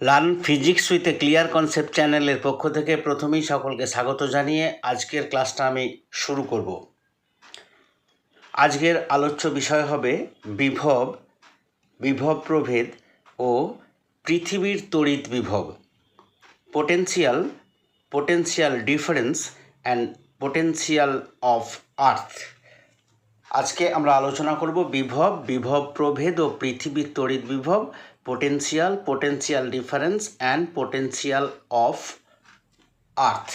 Learn physics with clear concept চ্যানেলের পক্ষ থেকে প্রথমেই সকলকে স্বাগত জানিয়ে আজকের ক্লাসটা আমি শুরু করব। আজকের আলোচ্য বিষয় হবে বিভব বিভব প্রভেদ ও পৃথিবীর তড়িৎ বিভব। Potential potential difference and potential of earth আজকে আমরা আলোচনা করব বিভব বিভব প্রভেদ ও পৃথিবীর তড়িৎ বিভব potential potential difference and potential of earth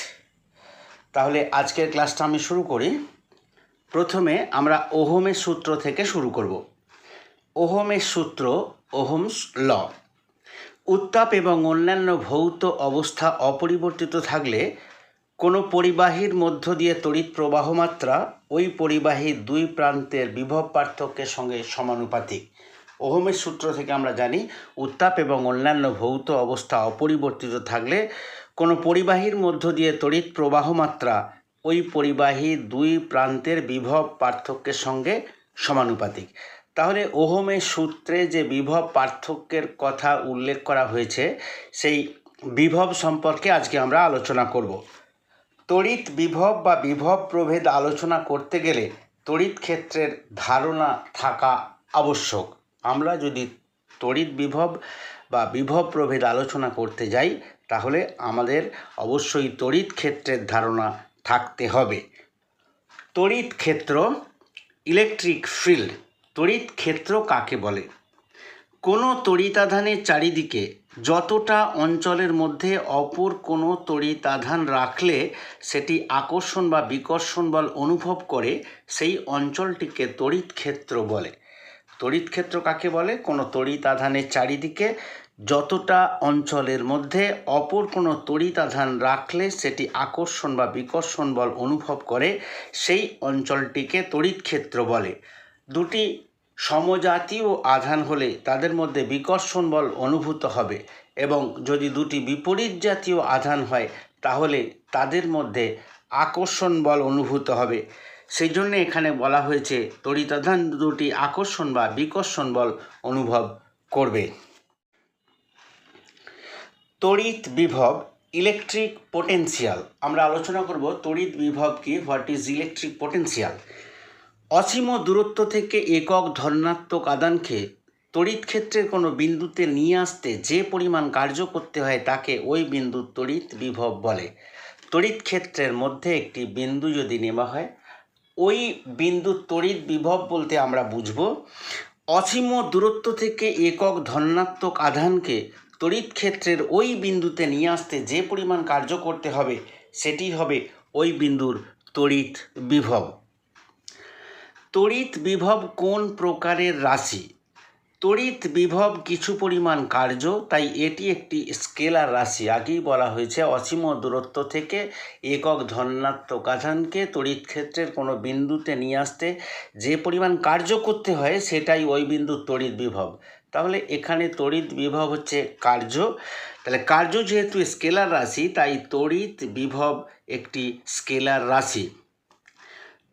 তাহলে আজকের ক্লাসটা আমি শুরু করি। প্রথমে আমরা ওহমের সূত্র থেকে শুরু করব। ওহমের সূত্র, ওহমস ল। উত্তাপ এবং অন্যান্য ভৌত অবস্থা অপরিবর্তিত থাকলে কোনো পরিবাহীর মধ্য দিয়ে তড়িৎ প্রবাহ মাত্রা ওই পরিবাহীর দুই প্রান্তের বিভব পার্থক্যের সঙ্গে সমানুপাতিক। ওহমের সূত্র থেকে আমরা জানি, উত্তাপ এবং অন্যান্য ভৌত অবস্থা অপরিবর্তিত থাকলে কোনো পরিবাহীর মধ্য দিয়ে তড়িৎ প্রবাহ মাত্রা ওই পরিবাহী দুই প্রান্তের বিভব পার্থক্যের সঙ্গে সমানুপাতিক। তাহলে ওহমের সূত্রে যে বিভব পার্থক্যের কথা উল্লেখ করা হয়েছে, সেই বিভব সম্পর্কে আজকে আমরা আলোচনা করব। তড়িৎ বিভব বা বিভব প্রভেদ আলোচনা করতে গেলে তড়িৎ ক্ষেত্রের ধারণা থাকা আবশ্যক। আমরা যদি তড়িৎ বিভব বা বিভব প্রভেদ আলোচনা করতে যাই, তাহলে আমাদের অবশ্যই তড়িৎ ক্ষেত্রের ধারণা থাকতে হবে। তড়িৎ ক্ষেত্র ইলেকট্রিক ফিল্ড তড়িৎ ক্ষেত্র কাকে বলে? কোনো তড়িতাধানের চারিদিকে যতটা অঞ্চলের মধ্যে অপর কোনো তড়িতাধান রাখলে সেটি আকর্ষণ বা বিকর্ষণ বল অনুভব করে, সেই অঞ্চলটিকে তড়িৎ ক্ষেত্র বলে। তড়িৎ ক্ষেত্র কাকে বলে? কোনো তড়িৎ আধানের চারিদিকে যতটা অঞ্চলের মধ্যে অপর কোনো তড়িতাধান রাখলে সেটি আকর্ষণ বা বিকর্ষণ বল অনুভব করে, সেই অঞ্চলটিকে তড়িৎ ক্ষেত্র বলে। দুটি সমজাতীয় আধান হলে তাদের মধ্যে বিকর্ষণ বল অনুভূত হবে এবং যদি দুটি বিপরীত জাতীয় আধান হয়, তাহলে তাদের মধ্যে আকর্ষণ বল অনুভূত হবে। সেই জন্য এখানে বলা হয়েছে তড়িতাধান দুটি আকর্ষণ বা বিকর্ষণ বল অনুভব করবে। তড়িৎ বিভব ইলেকট্রিক পোটেন্সিয়াল আমরা আলোচনা করব তড়িৎ বিভব কি হোয়াট ইজ ইলেকট্রিক পোটেন্সিয়াল অসীম দূরত্ব থেকে একক ধর্নাত্মক আদানকে তড়িৎ ক্ষেত্রের কোনো বিন্দুতে নিয়ে আসতে যে পরিমাণ কার্য করতে হয় তাকে ওই বিন্দুর তড়িৎ বিভব বলে। তড়িৎ ক্ষেত্রের মধ্যে একটি বিন্দু যদি নেওয়া হয় ওই বিন্দুর তড়িৎ বিভব বলতে আমরা বুঝব। অসীম দূরত্ব থেকে একক ধনাত্মক আধানকে তড়িৎ ক্ষেত্রের ওই বিন্দুতে নিয়ে আসতে যে পরিমাণ কার্য করতে হবে, সেটি হবে ওই বিন্দুর তড়িৎ বিভব। তড়িৎ বিভব কোন প্রকারের রাশি? তড়িৎ বিভব কিছু পরিমাণ কার্য, তাই এটি একটি স্কেলার রাশি। আগেই বলা হয়েছে, অসীম দূরত্ব থেকে একক ধনাত্মক আধানকে তড়িৎ ক্ষেত্রের কোনো বিন্দুতে নিয়ে আসতে যে পরিমাণ কার্য করতে হয়, সেটাই ওই বিন্দুর তড়িৎ বিভব। তাহলে এখানে তড়িৎ বিভব হচ্ছে কার্য। তাহলে কার্য যেহেতু স্কেলার রাশি, তাই তড়িৎ বিভব একটি স্কেলার রাশি।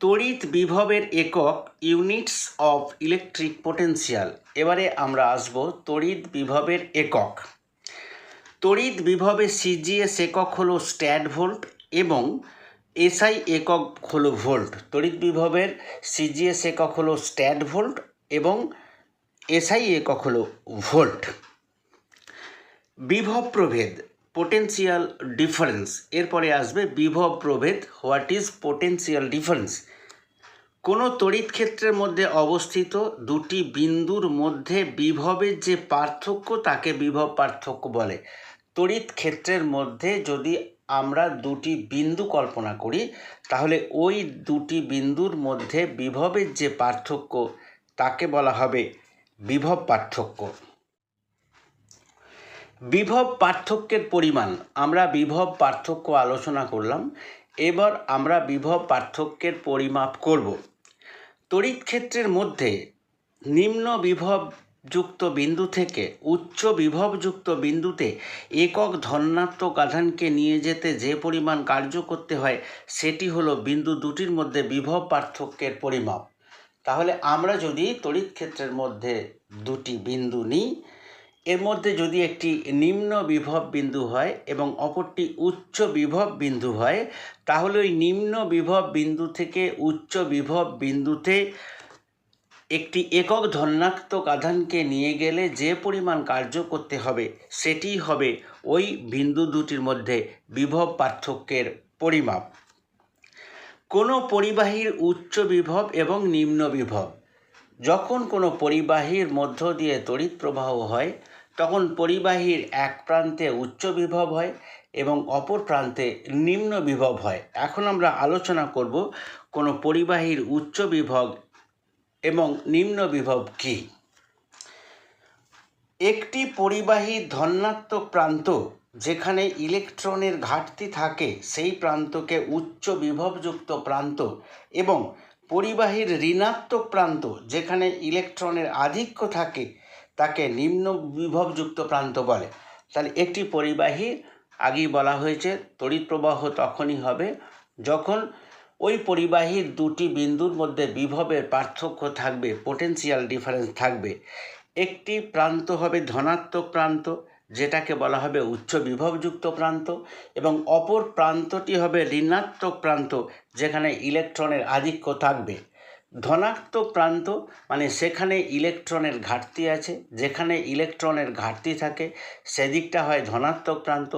তড়িৎ বিভবের একক ইউনিটস অফ ইলেকট্রিক পোটেন্সিয়াল এবারে আমরা আসব তড়িৎ বিভবের একক। তড়িৎ বিভবের সিজিএস একক হলো স্ট্যাড ভোল্ট এবং এসআই একক হলো ভোল্ট। তড়িৎ বিভবের সিজিএস একক হলো স্ট্যাড ভোল্ট এবং এসআই একক হলো ভোল্ট। বিভব প্রভেদ পোটেন্সিয়াল ডিফারেন্স এরপরে আসবে বিভব প্রভেদ হোয়াট ইজ পোটেন্সিয়াল ডিফারেন্স কোনো তড়িৎ ক্ষেত্রের মধ্যে অবস্থিত দুটি বিন্দুর মধ্যে বিভবের যে পার্থক্য তাকে বিভব পার্থক্য বলে। তড়িৎ ক্ষেত্রের মধ্যে যদি আমরা দুটি বিন্দু কল্পনা করি, তাহলে ওই দুটি বিন্দুর মধ্যে বিভবের যে পার্থক্য তাকে বলা হবে বিভব পার্থক্য। বিভব পার্থক্যের পরিমাণ, আমরা বিভব পার্থক্য আলোচনা করলাম, এবার আমরা বিভব পার্থক্যের পরিমাপ করব। তড়িৎ ক্ষেত্রের মধ্যে নিম্ন বিভবযুক্ত বিন্দু থেকে উচ্চ বিভবযুক্ত বিন্দুতে একক ধনাত্মক আধানকে নিয়ে যেতে যে পরিমাণ কার্য করতে হয়, সেটি হলো বিন্দু দুটির মধ্যে বিভব পার্থক্যের পরিমাপ। তাহলে আমরা যদি তড়িৎ ক্ষেত্রের মধ্যে দুটি বিন্দু নিই এর মধ্যে যদি একটি নিম্ন বিভব বিন্দু হয় এবং অপরটি উচ্চ বিভব বিন্দু হয়, তাহলে ওই নিম্ন বিভব বিন্দু থেকে উচ্চ বিভব বিন্দুতে একটি একক ধনাত্মক আধানকে নিয়ে গেলে যে পরিমাণ কার্য করতে হবে সেটি হবে ওই বিন্দু দুটির মধ্যে বিভব পার্থক্যের পরিমাপ। কোনো পরিবাহীর উচ্চ বিভব এবং নিম্ন বিভব, যখন কোনো পরিবাহীর মধ্য দিয়ে তড়িৎ প্রবাহ হয় তখন পরিবাহীর এক প্রান্তে উচ্চ বিভব হয় এবং অপর প্রান্তে নিম্ন বিভব হয়। এখন আমরা আলোচনা করব কোনো পরিবাহীর উচ্চ বিভব এবং নিম্ন বিভব কী। একটি পরিবাহী ধনাত্মক প্রান্ত যেখানে ইলেকট্রনের ঘাটতি থাকে, সেই প্রান্তকে উচ্চ বিভবযুক্ত প্রান্ত এবং পরিবাহীর ঋণাত্মক প্রান্ত যেখানে ইলেকট্রনের আধিক্য থাকে তাকে নিম্ন বিভবযুক্ত প্রান্ত বলে। তাহলে একটি পরিবাহী, আগেই বলা হয়েছে, তড়িৎ প্রবাহ তখনই হবে যখন ওই পরিবাহীর দুটি বিন্দুর মধ্যে বিভবের পার্থক্য থাকবে পোটেনশিয়াল ডিফারেন্স থাকবে। একটি প্রান্ত হবে ধনাত্মক প্রান্ত, যেটাকে বলা হবে উচ্চ বিভবযুক্ত প্রান্ত, এবং অপর প্রান্তটি হবে ঋণাত্মক প্রান্ত, যেখানে ইলেকট্রনের আধিক্য থাকবে। ধনাত্মক প্রান্ত মানে সেখানে ইলেকট্রনের ঘাটতি আছে, যেখানে ইলেকট্রনের ঘাটতি থাকে, সেদিকটা হয় ধনাত্মক প্রান্ত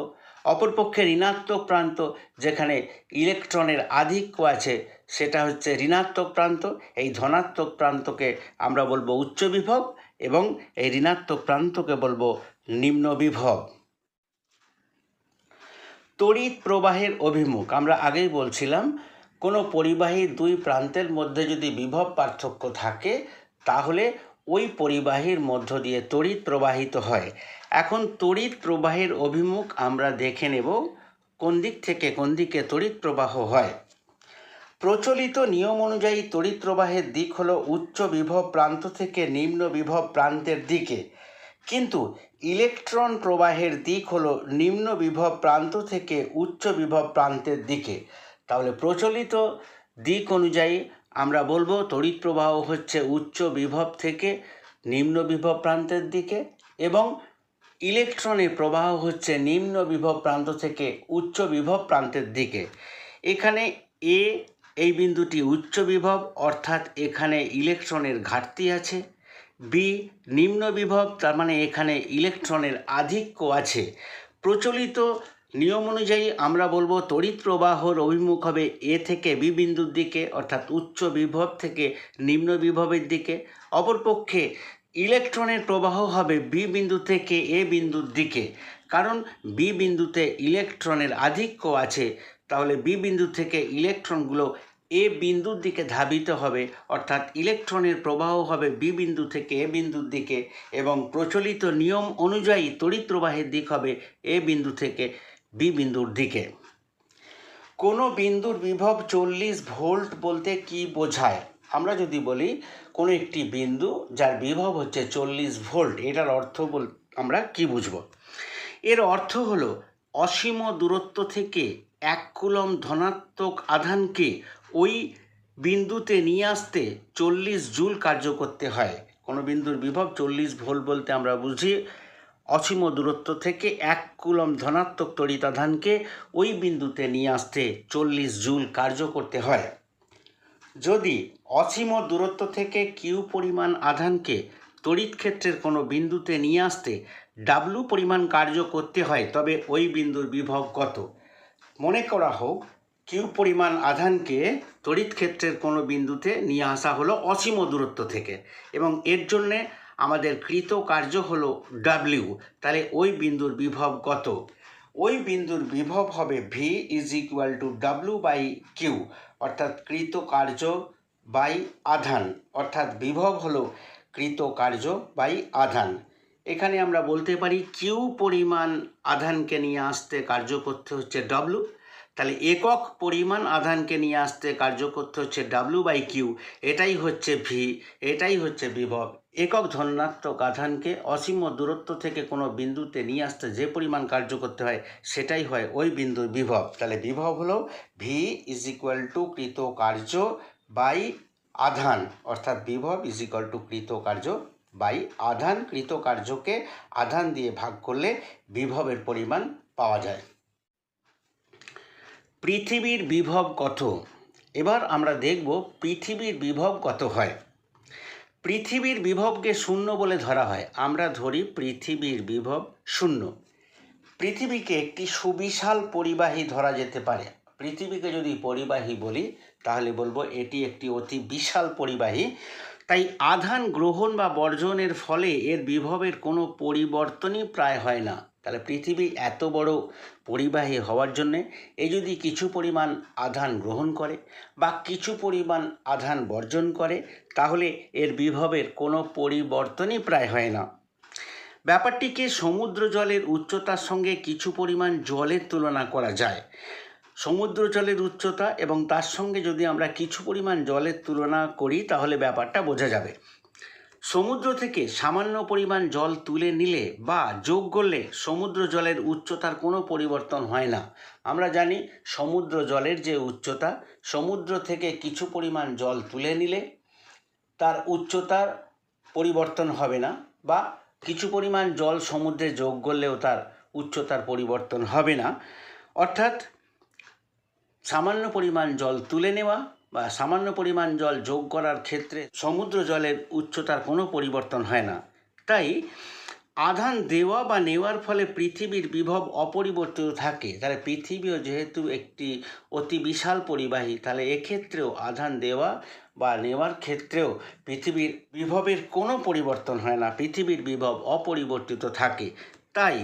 অপরপক্ষে ঋণাত্মক প্রান্ত যেখানে ইলেকট্রনের আধিক্য আছে, সেটা হচ্ছে ঋণাত্মক প্রান্ত এই ধনাত্মক প্রান্তকে আমরা বলব উচ্চ বিভব এবং এই ঋণাত্মক প্রান্তকে বলব নিম্ন বিভব তড়িৎ প্রবাহের অভিমুখ, আমরা আগেই বলছিলাম কোনো পরিবাহী দুই প্রান্তের মধ্যে যদি বিভব পার্থক্য থাকে, তাহলে ওই পরিবাহীর মধ্য দিয়ে তড়িৎ প্রবাহিত হয়। এখন তড়িৎ প্রবাহের অভিমুখ আমরা দেখে নেব কোন দিক থেকে কোন দিকে তড়িৎ প্রবাহ হয়। প্রচলিত নিয়ম অনুযায়ী তড়িৎ প্রবাহের দিক হলো উচ্চ বিভব প্রান্ত থেকে নিম্ন বিভব প্রান্তের দিকে। কিন্তু ইলেকট্রন প্রবাহের দিক হলো নিম্ন বিভব প্রান্ত থেকে উচ্চ বিভব প্রান্তের দিকে। তাহলে প্রচলিত দিক অনুযায়ী আমরা বলব তড়িৎ প্রবাহ হচ্ছে উচ্চ বিভব থেকে নিম্ন বিভব প্রান্তের দিকে এবং ইলেকট্রনের প্রবাহ হচ্ছে নিম্ন বিভব প্রান্ত থেকে উচ্চ বিভব প্রান্তের দিকে। এখানে এ এই বিন্দুটি উচ্চ বিভব, অর্থাৎ এখানে ইলেকট্রনের ঘাটতি আছে। বি নিম্ন বিভব, তার মানে এখানে ইলেকট্রনের আধিক্য আছে। প্রচলিত নিয়ম অনুযায়ী আমরা বলব তড়িৎ প্রবাহর অভিমুখ হবে এ থেকে বি বিন্দুর দিকে, অর্থাৎ উচ্চ বিভব থেকে নিম্ন বিভবের দিকে। অপরপক্ষে ইলেকট্রনের প্রবাহ হবে বি বিন্দু থেকে এ বিন্দুর দিকে। কারণ বি বিন্দুতে ইলেকট্রনের আধিক্য আছে, তাহলে বি বিন্দু থেকে ইলেকট্রনগুলো এ বিন্দুর দিকে ধাবিত হবে, অর্থাৎ ইলেকট্রনের প্রবাহ হবে বি বিন্দু থেকে এ বিন্দুর দিকে এবং প্রচলিত নিয়ম অনুযায়ী তড়িৎ প্রবাহের দিক হবে এ বিন্দু থেকে বি বিন্দুর দিকে। কোনো বিন্দুর বিভব চল্লিশ ভোল্ট বলতে কি বোঝায়? আমরা যদি বলি কোনো একটি বিন্দু যার বিভব হচ্ছে চল্লিশ ভোল্ট, এটার অর্থ বল আমরা কি বুঝব? এর অর্থ হলো অসীম দূরত্ব থেকে এক কুলম ধনাত্মক আধানকে ওই বিন্দুতে নিয়ে আসতে চল্লিশ জুল কার্য করতে হয়। কোনো বিন্দুর বিভব চল্লিশ ভোল্ট বলতে আমরা বুঝি অসীম দূরত্ব থেকে এক কুলম ধনাত্মক তড়িতাধানকে ওই বিন্দুতে নিয়ে আসতে চল্লিশ জুল কার্য করতে হয়। যদি অসীম দূরত্ব থেকে কিউ পরিমাণ আধানকে তড়িৎ ক্ষেত্রের কোনো বিন্দুতে নিয়ে আসতে ডাব্লু পরিমাণ কার্য করতে হয়, তবে ওই বিন্দুর বিভব কত? মনে করা হোক কিউ পরিমাণ আধানকে তড়িৎ ক্ষেত্রের কোনো বিন্দুতে নিয়ে আসা হলো অসীম দূরত্ব থেকে এবং এর জন্যে আমাদের কৃত কার্য হলো ডাব্লিউ তাহলে ওই বিন্দুর বিভব কত? ওই বিন্দুর বিভব হবে V is equal to W by Q অর্থাৎ কৃত কার্য বাই আধান, অর্থাৎ বিভব হলো কৃত কার্য বাই আধান। এখানে আমরা বলতে পারি কিউ পরিমাণ আধানকে নিয়ে আসতে কার্য করতে হচ্ছে ডব্লু তাহলে একক পরিমাণ আধানকে নিয়ে আসতে কার্য করতে হচ্ছে ডাব্লু বাই কিউ এটাই হচ্ছে ভি এটাই হচ্ছে বিভব। একক ধনাত্মক আধানকে অসীম দূরত্ব থেকে কোনো বিন্দুতে নিয়ে আসতে যে পরিমাণ কার্য করতে হয়, সেটাই হয় ওই বিন্দুর বিভব। তাহলে বিভব হলো ভি ইজ ইকুয়াল টু কৃত কার্য বাই আধান, অর্থাৎ বিভব ইজ ইকুয়াল টু কৃত কার্য বাই আধান। কৃত কার্যকে আধান দিয়ে ভাগ করলে বিভবের পরিমাণ পাওয়া যায়। পৃথিবীর বিভব কত? এবার আমরা দেখব পৃথিবীর বিভব কত হয়। পৃথিবীর বিভবকে শূন্য বলে ধরা হয়। আমরা ধরি পৃথিবীর বিভব শূন্য। পৃথিবীকে একটি সুবিশাল পরিবাহী ধরা যেতে পারে। পৃথিবীকে যদি পরিবাহী বলি, তাহলে বলব এটি একটি অতি বিশাল পরিবাহী। তাই আধান গ্রহণ বা বর্জনের ফলে এর বিভবের কোনো পরিবর্তনই প্রায় হয় না। তাহলে পৃথিবী এত বড় পরিবাহী হওয়ার জন্যে এ যদি কিছু পরিমাণ আধান গ্রহণ করে বা কিছু পরিমাণ আধান বর্জন করে, তাহলে এর বিভবের কোনো পরিবর্তনই প্রায় হয় না। ব্যাপারটিকে সমুদ্র জলের উচ্চতার সঙ্গে কিছু পরিমাণ জলের তুলনা করা যায়। সমুদ্র জলের উচ্চতা এবং তার সঙ্গে যদি আমরা কিছু পরিমাণ জলের তুলনা করি, তাহলে ব্যাপারটা বোঝা যাবে। সমুদ্র থেকে সামান্য পরিমাণ জল তুলে নিলে বা যোগ করলে সমুদ্র জলের উচ্চতার কোনো পরিবর্তন হয় না। আমরা জানি সমুদ্র জলের যে উচ্চতা, সমুদ্র থেকে কিছু পরিমাণ জল তুলে নিলে তার উচ্চতার পরিবর্তন হবে না বা কিছু পরিমাণ জল সমুদ্রে যোগ করলেও তার উচ্চতার পরিবর্তন হবে না। অর্থাৎ সামান্য পরিমাণ জল তুলে নেওয়া বা সামান্য পরিমাণ জল যোগ করার ক্ষেত্রে সমুদ্র জলের উচ্চতার কোনো পরিবর্তন হয় না। তাই আধান দেওয়া বা নেওয়ার ফলে পৃথিবীর বিভব অপরিবর্তিত থাকে। তাহলে পৃথিবীও যেহেতু একটি অতি বিশাল পরিবাহী, তাহলে এক্ষেত্রেও আধান দেওয়া বা নেওয়ার ক্ষেত্রেও পৃথিবীর বিভবের কোনো পরিবর্তন হয় না। পৃথিবীর বিভব অপরিবর্তিত থাকে। তাই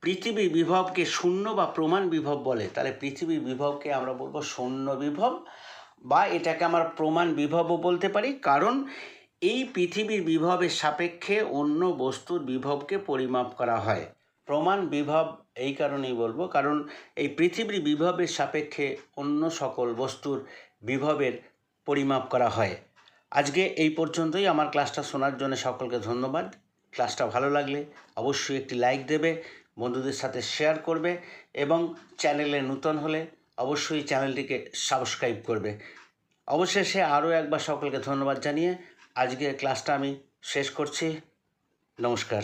পৃথিবীর বিভবকে শূন্য বা প্রমাণ বিভব বলে। তাহলে পৃথিবীর বিভবকে আমরা বলব শূন্য বিভব। বা এটাকে আমরা প্রমাণ বিভবও বলতে পারি, কারণ এই পৃথিবীর বিভবের সাপেক্ষে অন্য বস্তুর বিভবকে পরিমাপ করা হয়। প্রমাণ বিভব এই কারণেই বলব, কারণ এই পৃথিবীর বিভবের সাপেক্ষে অন্য সকল বস্তুর বিভবের পরিমাপ করা হয়। আজকে এই পর্যন্তই, আমার ক্লাসটা শোনার জন্য সকলকে ধন্যবাদ। ক্লাসটা ভালো লাগলে অবশ্যই একটি লাইক দেবে, বন্ধুদের সাথে শেয়ার করবে এবং চ্যানেলে নূতন হলে অবশ্যই চ্যানেলটিকে সাবস্ক্রাইব করবে। অবশেষে আরও একবার সকলকে ধন্যবাদ জানিয়ে আজকের ক্লাসটা আমি শেষ করছি। নমস্কার।